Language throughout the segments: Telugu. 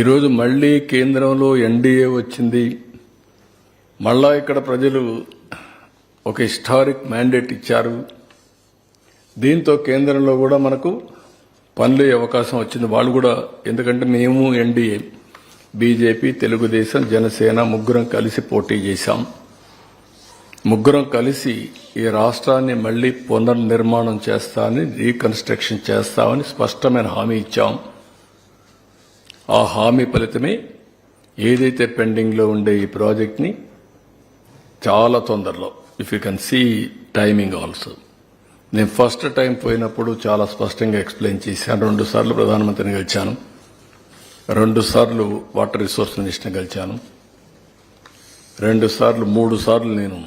ఈరోజు మళ్ళీ కేంద్రంలో ఎన్డీఏ వచ్చింది. మళ్ళా ఇక్కడ ప్రజలు ఒక హిస్టారిక్ మ్యాండేట్ ఇచ్చారు. దీంతో కేంద్రంలో కూడా మనకు పనులు అవకాశం వచ్చింది. వాళ్ళు కూడా ఎందుకంటే మేము ఎన్డీఏ బీజేపీ తెలుగుదేశం జనసేన ముగ్గురం కలిసి పోటీ చేశాం. ముగ్గురం కలిసి ఈ రాష్ట్రాన్ని మళ్ళీ పునర్నిర్మాణం చేస్తామని రీకన్స్ట్రక్షన్ చేస్తామని స్పష్టమైన హామీ ఇచ్చాం. ఆ హామీ ఫలితమే ఏదైతే పెండింగ్లో ఉండే ఈ ప్రాజెక్ట్ని చాలా తొందరలో if you can see timing also నేను ఫస్ట్ టైం పోయినప్పుడు చాలా స్పష్టంగా ఎక్స్ప్లెయిన్ చేశాను. రెండు సార్లు ప్రధానమంత్రిని గెలిచాను రెండు సార్లు వాటర్ రిసోర్స్ మినిస్టర్ని గెలిచాను రెండు సార్లు మూడు సార్లు నేను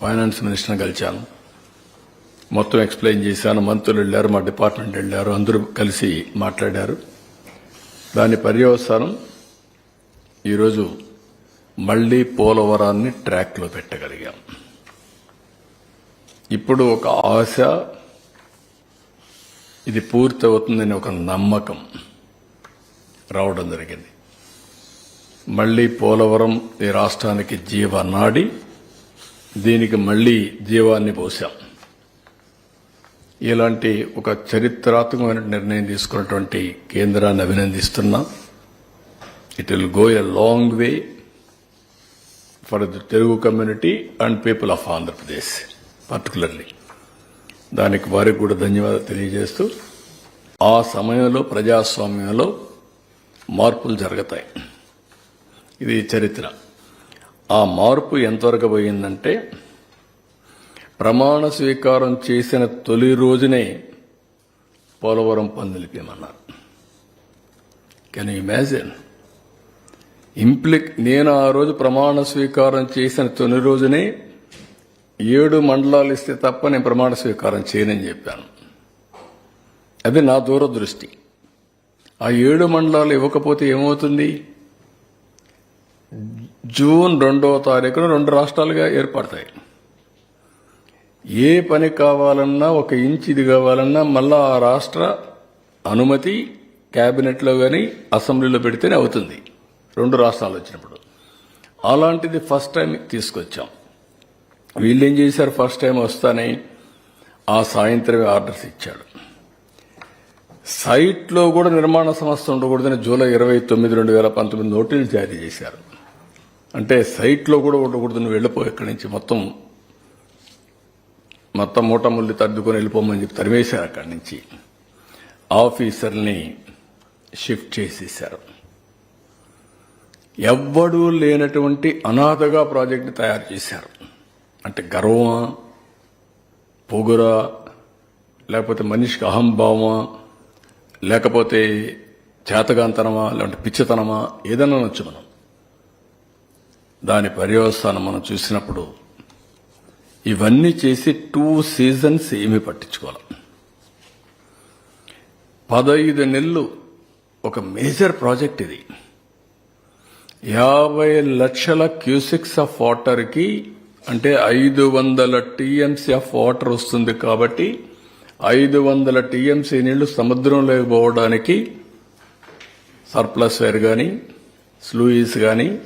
ఫైనాన్స్ మినిస్టర్ని కలిశాను. మొత్తం ఎక్స్ప్లెయిన్ చేశాను. మంత్రులు వెళ్ళారు మా డిపార్ట్మెంట్ వెళ్ళారు అందరూ కలిసి మాట్లాడారు. దాని పర్యవసానం ఈరోజు మళ్ళీ పోలవరాన్ని ట్రాక్లో పెట్టగలిగాం. ఇప్పుడు ఒక ఆశ ఇది పూర్తి అవుతుందని ఒక నమ్మకం రావడం జరిగింది. మళ్ళీ పోలవరం ఈ రాష్ట్రానికి జీవనాడి దీనికి మళ్ళీ జీవాన్ని పోశాం. ఇలాంటి ఒక చరిత్రాత్మకమైన నిర్ణయం తీసుకున్నటువంటి కేంద్రాన్ని అభినందిస్తున్నా. It will go a long way for the Telugu community and people of Andhra Pradesh particularly దానికి వారికి కూడా ధన్యవాదాలు తెలియజేస్తూ ఆ సమయంలో ప్రజాస్వామ్యంలో మార్పులు జరుగుతాయి. ఇది చరిత్ర. ఆ మార్పు ఎంతవరకు పోయిందంటే ప్రమాణ స్వీకారం చేసిన తొలి రోజునే పోలవరం పందిలిపేమన్నారు కెన్ ఇమాజిన్ ఇంప్లిక్ నేను ఆ రోజు ప్రమాణ స్వీకారం చేసిన తొలి రోజునే ఏడు మండలాలు ఇస్తే తప్ప నేను ప్రమాణ స్వీకారం చేయనని చెప్పాను. అది నా దూరదృష్టి. ఆ ఏడు మండలాలు ఇవ్వకపోతే ఏమవుతుంది? జూన్ రెండవ తారీఖున రెండు రాష్ట్రాలుగా ఏర్పడతాయి. ఏ పని కావాలన్నా ఒక ఇంచ్ ఇది కావాలన్నా మళ్ళా ఆ రాష్ట్ర అనుమతి క్యాబినెట్లో కానీ అసెంబ్లీలో పెడితేనే అవుతుంది. రెండు రాష్ట్రాలు వచ్చినప్పుడు. అలాంటిది ఫస్ట్ టైం తీసుకొచ్చాం. వీళ్ళు ఏం చేశారు? ఫస్ట్ టైం వస్తానే ఆ సాయంత్రమే ఆర్డర్స్ ఇచ్చాడు. సైట్లో కూడా నిర్మాణ సంస్థ ఉండకూడదని జూలై ఇరవై తొమ్మిది రెండు వేల పంతొమ్మిది నోటీసులు జారీ చేశారు. అంటే సైట్లో కూడా ఉండకూడదని వెళ్ళిపో ఇక్కడి నుంచి మొత్తం మొత్తం మూటముల్లి తద్దుకొని వెళ్ళిపోమని చెప్పి తరిమేశారు అక్కడి నుంచి. ఆఫీసర్ని షిఫ్ట్ చేసేశారు. ఎవ్వడూ లేనటువంటి అనాథగా ప్రాజెక్ట్ని తయారు చేశారు. అంటే గర్వమా పొగురా లేకపోతే మనిషికి అహంభావమా లేకపోతే చేతగాంతనమా లేదంటే పిచ్చితనమా ఏదైనా అనొచ్చు మనం. దాని పర్యవస్థానం మనం చూసినప్పుడు ఇవన్నీ చేసి టూ సీజన్స్ ఏమి పట్టించుకోవాలి. పదహైదు నెలలు ఒక మేజర్ ప్రాజెక్ట్ ఇది. యాభై లక్షల క్యూసిక్స్ ఆఫ్ వాటర్కి అంటే ఐదు వందల టీఎంసీ ఆఫ్ వాటర్ వస్తుంది కాబట్టి ఐదు వందల టీఎంసీ నీళ్ళు సముద్రంలోకి పోవడానికి సర్ప్లస్ వేర్ కానీ స్లూయిస్ కానీ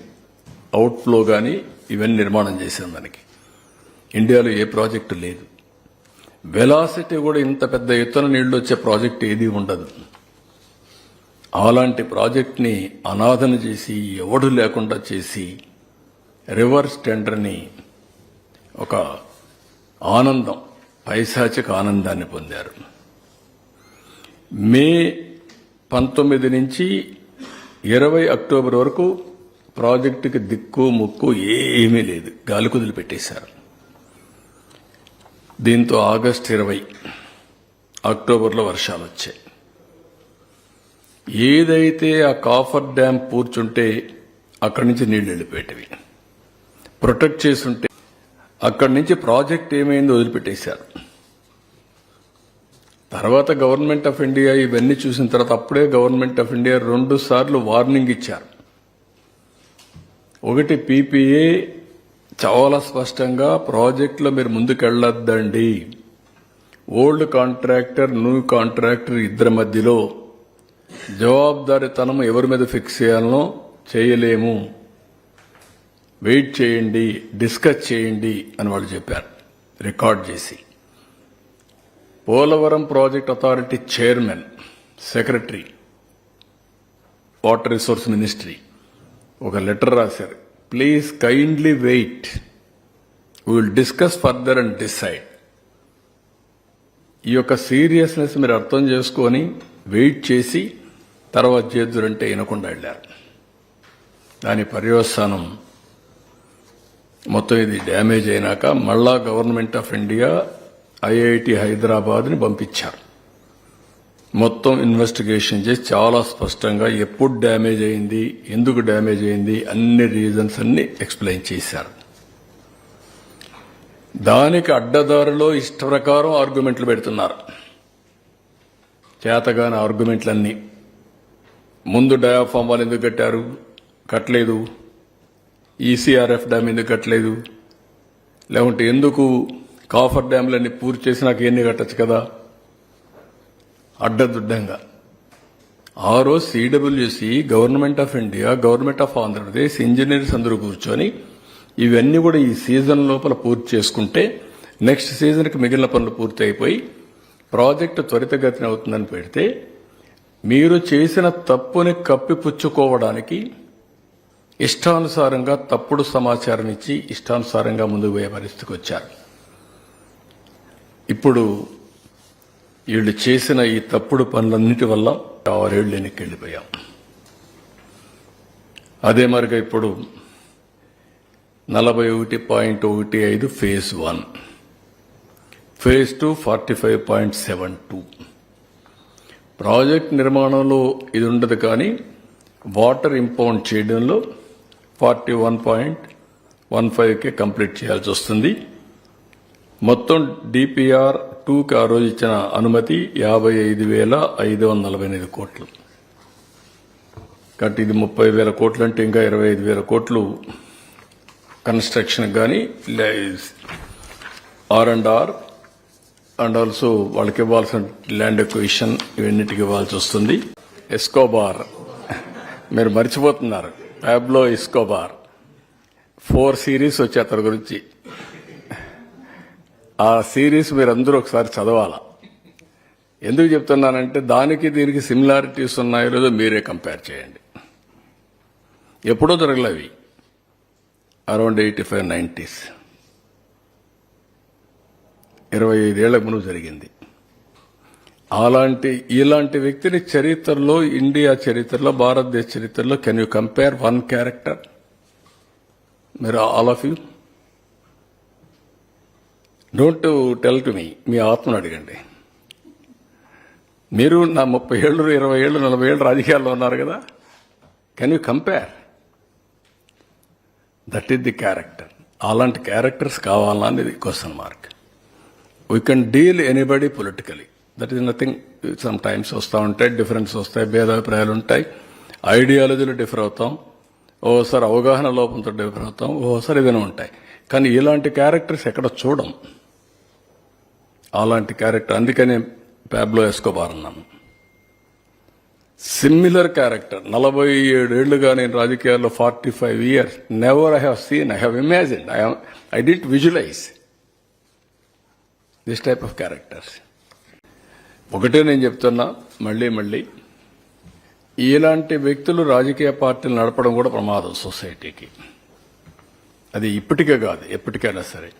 అవుట్ఫ్లో కానీ ఇవన్నీ నిర్మాణం చేసాం దానికి. ఇండియాలో ఏ ప్రాజెక్టు లేదు. వెలాసిటీ కూడా ఇంత పెద్ద ఎత్తున నీళ్ళు వచ్చే ప్రాజెక్ట్ ఏది ఉండదు. అలాంటి ప్రాజెక్ట్ని అనాథన చేసి ఎవడు లేకుండా చేసి రివర్స్ టెండర్ని ఒక ఆనందం పైశాచిక ఆనందాన్ని పొందారు. మే పంతొమ్మిది నుంచి ఇరవై అక్టోబర్ వరకు ప్రాజెక్టుకి దిక్కు ముక్కు ఏమీ లేదు. గాలి కుదిలి పెట్టేశారు. దీంతో ఆగస్టు ఇరవై అక్టోబర్లో వర్షాలు వచ్చాయి. ఏదైతే ఆ కాఫర్ డ్యామ్ పూర్చుంటే అక్కడి నుంచి నీళ్ళు వెళ్ళిపోయేటివి. ప్రొటెక్ట్ చేసుంటే అక్కడి నుంచి ప్రాజెక్ట్ ఏమైందో వదిలిపెట్టేశారు. తర్వాత గవర్నమెంట్ ఆఫ్ ఇండియా ఇవన్నీ చూసిన తర్వాత అప్పుడే గవర్నమెంట్ ఆఫ్ ఇండియా రెండు సార్లు వార్నింగ్ ఇచ్చారు. ఒకటి పీపీఏ చాలా స్పష్టంగా ప్రాజెక్టులో మీరు ముందుకెళ్ళొద్దండి. ఓల్డ్ కాంట్రాక్టర్ న్యూ కాంట్రాక్టర్ ఇద్దరి మధ్యలో జవాబుదారితనం ఎవరి మీద ఫిక్స్ చేయాలనో చేయలేము. వెయిట్ చేయండి డిస్కస్ చేయండి అని వాళ్ళు చెప్పారు రికార్డ్ చేసి. Polavaram project authority chairman secretary water resource ministry ఒక లెటర్ రాశారు. Please kindly wait will discuss further and decide ఈ యొక్క సీరియస్నెస్ మీరు అర్థం చేసుకొని వెయిట్ చేసి తర్వాత చేద్దురంటే వినకుండా వెళ్ళారు. దాని పర్యవసానం మొత్తం ఇది డ్యామేజ్ అయినాక మళ్ళా గవర్నమెంట్ ఆఫ్ ఇండియా ఐఐటి హైదరాబాద్ని పంపించారు. మొత్తం ఇన్వెస్టిగేషన్ చేసి చాలా స్పష్టంగా ఎప్పుడు డ్యామేజ్ అయింది ఎందుకు డ్యామేజ్ అయింది అన్ని రీజన్స్ అన్ని ఎక్స్ప్లెయిన్ చేశారు. దానికి అడ్డదారిలో ఇష్ట ప్రకారం ఆర్గ్యుమెంట్లు పెడుతున్నారు. చేతగాని ఆర్గ్యుమెంట్లన్నీ ముందు డయాఫామ్ వాళ్ళు ఎందుకు కట్టారు? కట్టలేదు. ఈసీఆర్ఎఫ్ డ్యామ్ ఎందుకు కట్టలేదు? లేకుంటే ఎందుకు కాఫర్ డ్యామ్లన్నీ పూర్తి చేసి నాకు ఎన్ని కట్టచ్చు కదా? అడ్డదుడ్డంగా. ఆ రోజు CWC government of India government of Andhra Pradesh engineers అందరూ కూర్చొని ఇవన్నీ కూడా ఈ సీజన్ లోపల పూర్తి చేసుకుంటే నెక్స్ట్ సీజన్కి మిగిలిన పనులు పూర్తి అయిపోయి ప్రాజెక్టు త్వరితగతిన అవుతుందని పెడితే మీరు చేసిన తప్పుని కప్పిపుచ్చుకోవడానికి ఇష్టానుసారంగా తప్పుడు సమాచారం ఇచ్చి ఇష్టానుసారంగా ముందుకు పోయే పరిస్థితికి వచ్చారు. ఇప్పుడు వీళ్ళు చేసిన ఈ తప్పుడు పనులన్నిటి వల్ల ఆరేళ్ళు వెనక్కి వెళ్ళిపోయాం. అదే మరిగా ఇప్పుడు నలభై ఒకటి పాయింట్ ఒకటి ఐదు phase one. Phase two forty five point seven two. Project నిర్మాణంలో ఇది ఉండదు కానీ వాటర్ ఇంపౌండ్ చేయడంలో ఫార్టీ వన్ పాయింట్ వన్ ఫైవ్కే కంప్లీట్ చేయాల్సి వస్తుంది. మొత్తం డిపిఆర్ టూకి ఆ రోజు ఇచ్చిన అనుమతి యాభై ఐదు వేల ఐదు వందల నలభై ఎనిమిది కోట్లు. కాబట్టి ఇది ముప్పై వేల కోట్లు అంటే ఇంకా ఇరవై ఐదు వేల కోట్లు కన్స్ట్రక్షన్ కానీ R and R and also వాళ్ళకి ఇవ్వాల్సిన ల్యాండ్ ఎక్విషన్ ఇవన్నిటికి ఇవ్వాల్సి వస్తుంది. ఎస్కోబార్ మీరు మర్చిపోతున్నారు. ప్యాబ్లో ఎస్కోబార్ ఫోర్ సిరీస్ వచ్చే అతని గురించి. ఆ సిరీస్ మీరు అందరూ ఒకసారి చదవాలా? ఎందుకు చెప్తున్నానంటే దానికి దీనికి సిమిలారిటీస్ ఉన్నాయో లేదో మీరే కంపేర్ చేయండి. ఎప్పుడో జరగలేవి అరౌండ్ ఎయిటీ ఫైవ్ నైంటీస్ ఇరవై ఐదేళ్ళ ముందు జరిగింది. అలాంటి ఇలాంటి వ్యక్తిని చరిత్రలో ఇండియా చరిత్రలో భారతదేశ చరిత్రలో can you compare one character మీరు all of you don't tell to me మీ ఆత్మను అడగండి. మీరు నా ముప్పై ఏళ్ళు ఇరవై ఏళ్ళు నలభై ఏళ్ళు రాజకీయాల్లో ఉన్నారు కదా? Can you compare that is the character అలాంటి క్యారెక్టర్స్ కావాలా అనేది question mark we can deal anybody politically that is nothing sometimes వస్తూ ఉంటాయి డిఫరెన్స్ వస్తాయి భేదాభిప్రాయాలు ఉంటాయి. ఐడియాలజీలు డిఫర్ అవుతాం. ఓసారి అవగాహన లోపంతో డిఫర్ అవుతాం. ఓసారి ఏదైనా ఉంటాయి కానీ ఇలాంటి క్యారెక్టర్స్ ఎక్కడ చూడం? అలాంటి క్యారెక్టర్ అందుకనే ప్యాబ్లో ఎస్కోబార్ అన్నాము సిమిలర్ క్యారెక్టర్ నలభై ఏడేళ్ళుగా నేను రాజకీయాల్లో forty five years never I have seen I have imagine I I didn't visualize this type of characters ఒకటే నేను చెప్తున్నా మళ్ళీ మళ్ళీ. ఇలాంటి వ్యక్తులు రాజకీయ పార్టీలు నడపడం కూడా ప్రమాదం సొసైటీకి. అది ఇప్పటికే కాదు ఎప్పటికైనా సరే.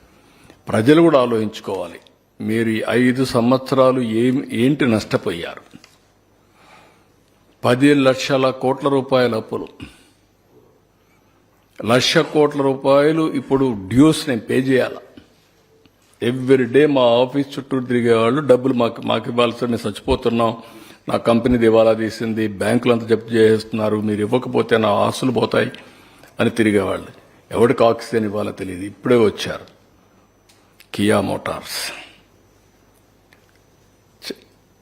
ప్రజలు కూడా ఆలోచించుకోవాలి. మీరు ఐదు సంవత్సరాలు ఏం ఏంటి నష్టపోయారు? పది లక్షల కోట్ల రూపాయల అప్పులు. లక్ష కోట్ల రూపాయలు ఇప్పుడు డ్యూస్ నేను పే చేయాలి? ఎవ్రీ డే మా ఆఫీస్ చుట్టూ తిరిగేవాళ్ళు డబ్బులు మాకు మాకు ఇవ్వాల్సి మేము చచ్చిపోతున్నాం. నా కంపెనీ దివాలా తీసింది బ్యాంకులు అంతా జప్తు చేస్తున్నారు మీరు ఇవ్వకపోతే నా ఆస్తులు పోతాయి అని తిరిగేవాళ్ళు ఎవరికి ఆక్సిజన్ ఇవ్వాలో తెలియదు ఇప్పుడే వచ్చారు కియా మోటార్స్.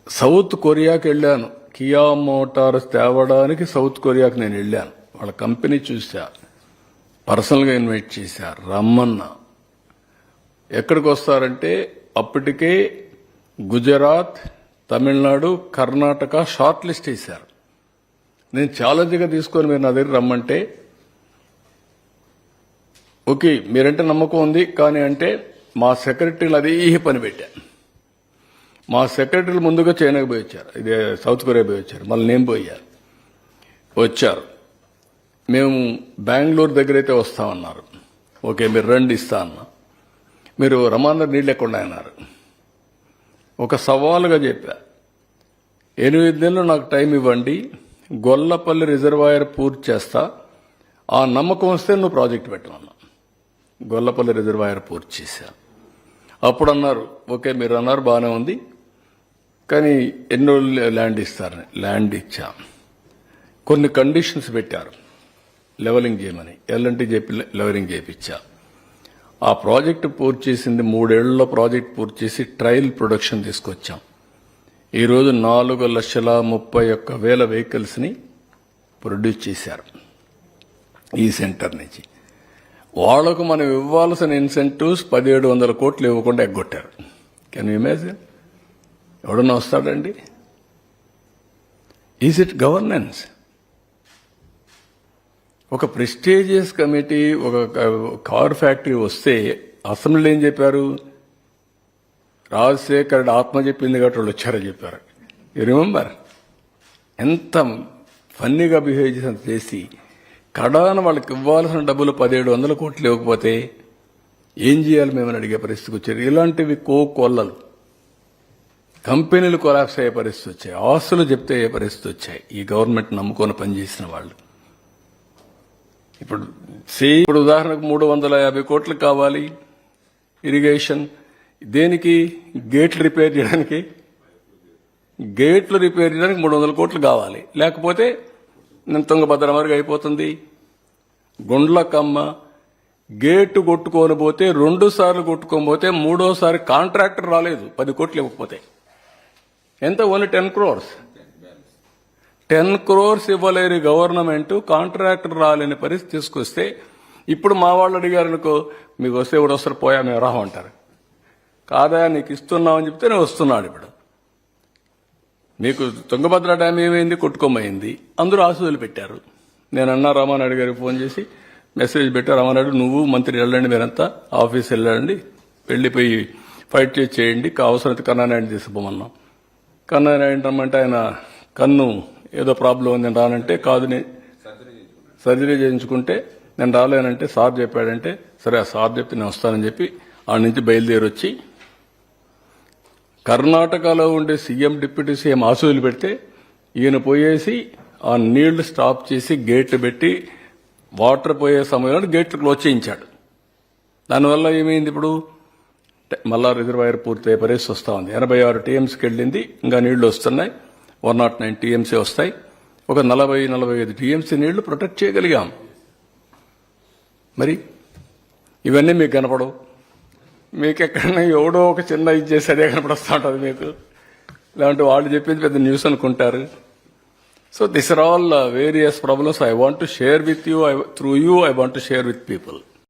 సౌత్ కొరియాకి వెళ్ళాను. కియా మోటార్స్ తేవడానికి సౌత్ కొరియాకి నేను వెళ్ళాను. వాళ్ళ కంపెనీ చూసా. పర్సనల్గా ఇన్వైట్ చేశా. రమ్మన్నా. ఎక్కడికి వస్తారంటే అప్పటికే గుజరాత్ తమిళనాడు కర్ణాటక షార్ట్ లిస్ట్ వేశారు. నేను ఛాలెంజ్గా తీసుకొని మీరు నా దగ్గర రమ్మంటే ఓకే మీరంటే నమ్మకం ఉంది కానీ అంటే మా సెక్రటరీలు అదే పని పెట్టాను మా సెక్రటరీలు ముందుగా చైనాకి పోయి వచ్చారు. ఇదే సౌత్ కొరియా పోయి వచ్చారు. మళ్ళీ నేను పోయారు వచ్చారు. మేము బెంగళూరు దగ్గర అయితే వస్తామన్నారు. ఓకే మీరు రండి ఇస్తా అన్నా. మీరు రమాందర్ నీళ్ళు ఎక్కడ అన్నారు. ఒక సవాలుగా చెప్పా. ఎనిమిది నెలలు నాకు టైం ఇవ్వండి. గొల్లపల్లి రిజర్వాయర్ పూర్తి చేస్తా. ఆ నమ్మకం వస్తే నువ్వు ప్రాజెక్ట్ పెట్టమన్నా. గొల్లపల్లి రిజర్వాయర్ పూర్తి చేశా. అప్పుడు అన్నారు ఓకే మీరు అన్నారు బాగానే ఉంది. కానీ ఎన్నో ల్యాండ్ ఇస్తారని ల్యాండ్ ఇచ్చాం. కొన్ని కండిషన్స్ పెట్టారు. లెవలింగ్ చేయమని ఎల్ఎన్టీ చెప్పి లెవలింగ్ చేయించా ఆ ప్రాజెక్టు పూర్తి చేసింది మూడేళ్ళలో ప్రాజెక్ట్ పూర్తి చేసి ట్రయల్ ప్రొడక్షన్ తీసుకొచ్చాం. ఈరోజు నాలుగు లక్షల ముప్పై ఒక్క వేల వెహికల్స్ని ప్రొడ్యూస్ చేశారు ఈ సెంటర్ నుంచి. వాళ్ళకు మనం ఇవ్వాల్సిన ఇన్సెంటివ్స్ పదిహేడు వందల కోట్లు ఇవ్వకుండా ఎగ్గొట్టారు. కెన్ ఇమేజిన్ ఎవడన్నా వస్తాడండి? ఈజ్ ఇట్ గవర్నెన్స్ ఒక ప్రెస్టీజియస్ కమిటీ ఒక కార్ ఫ్యాక్టరీ వస్తే అసెంబ్లీలో ఏం చెప్పారు? రాజశేఖర్ ఆత్మ చెప్పింది కాబట్టి వాళ్ళు వచ్చారని చెప్పారు. యూ రిమెంబర్ ఎంత ఫన్నీగా బిహేవ్ చేసి చేసి కడాన వాళ్ళకి ఇవ్వాల్సిన డబ్బులు పదిహేడు వందల కోట్లు ఇవ్వకపోతే ఏం చేయాలి మేమని అడిగే పరిస్థితికి వచ్చారు. ఇలాంటివి కో కొల్లలు కంపెనీలు కొలాప్స్ అయ్యే పరిస్థితి వచ్చాయి. ఆస్తులు చెప్తే అయ్యే పరిస్థితి వచ్చాయి. ఈ గవర్నమెంట్ నమ్ముకొని పనిచేసిన వాళ్ళు. ఇప్పుడు సే ఇప్పుడు ఉదాహరణకు మూడు వందల యాభై కోట్లు కావాలి. ఇరిగేషన్. దేనికి? గేట్లు రిపేర్ చేయడానికి. గేట్లు రిపేర్ చేయడానికి మూడు వందల కోట్లు కావాలి. లేకపోతే నేను తుంగభద్ర వరకు అయిపోతుంది. గుండ్లకమ్మ గేటు కొట్టుకొని పోతే రెండు సార్లు కొట్టుకొని పోతే మూడోసారి కాంట్రాక్టర్ రాలేదు. పది కోట్లు ఇవ్వకపోతే. ఎంత? Only ten crores. Ten crores ఇవ్వలేని గవర్నమెంట్ కాంట్రాక్టర్ రాలేని పరిస్థితి తీసుకొస్తే ఇప్పుడు మా వాళ్ళు అడిగారు అనుకో మీకు వస్తే ఇప్పుడు వస్తారు? పోయా మేము రామంటారు కాదా నీకు ఇస్తున్నావు అని చెప్తే నేను వస్తున్నాడు ఇప్పుడు. మీకు తుంగభద్ర డ్యామ్ ఏమైంది? కొట్టుకోమైంది? అందరూ ఆశలు పెట్టారు. నేను అన్నా రామానాయుడు గారికి ఫోన్ చేసి మెసేజ్ పెట్టా. రామానాయుడు నువ్వు మంత్రి వెళ్ళండి మీరంతా ఆఫీస్ వెళ్ళండి వెళ్ళిపోయి ఫైట్ చేసి చేయండి అవసరత కన్నానాయుడు తీసుకుపోమన్నాం. కన్ను రమ్మంటే ఆయన కన్ను ఏదో ప్రాబ్లం ఉంది నేను రానంటే కాదు సర్జరీ చేయించుకుంటే నేను రాలేనంటే సార్ చెప్పాడంటే సరే ఆ సార్ చెప్తే నేను వస్తానని చెప్పి ఆడ నుంచి బయలుదేరి వచ్చి కర్ణాటకలో ఉండే సీఎం డిప్యూటీ సీఎం ఆసూలు పెడితే ఈయన పోయేసి ఆ నీళ్ళు స్టాప్ చేసి గేట్లు పెట్టి వాటర్ పోయే సమయంలో గేట్లు క్లోజ్ చేయించాడు. దానివల్ల ఏమైంది ఇప్పుడు? ట- రిజర్వాయర్ పూర్తయ్యే పరిస్థితి వస్తూ ఉంది. ఎనభై ఆరు టీఎంసీకి వెళ్ళింది ఇంకా నీళ్ళు వస్తున్నాయి. వన్ నాట్ నైన్ టీఎంసీ వస్తాయి. ఒక నలభై నలభై ఐదు టీఎంసీ నీళ్ళు ప్రొటెక్ట్ చేయగలిగాం. మరి ఇవన్నీ మీకు కనపడవు. మీకు ఎక్కడైనా ఎవడో ఒక చిన్న ఇది చేసి అదే ఉంటుంది మీకు. లేదంటే వాళ్ళు చెప్పింది పెద్ద న్యూస్ అనుకుంటారు. So this are all various problems I want to share with you I through you I want to share with people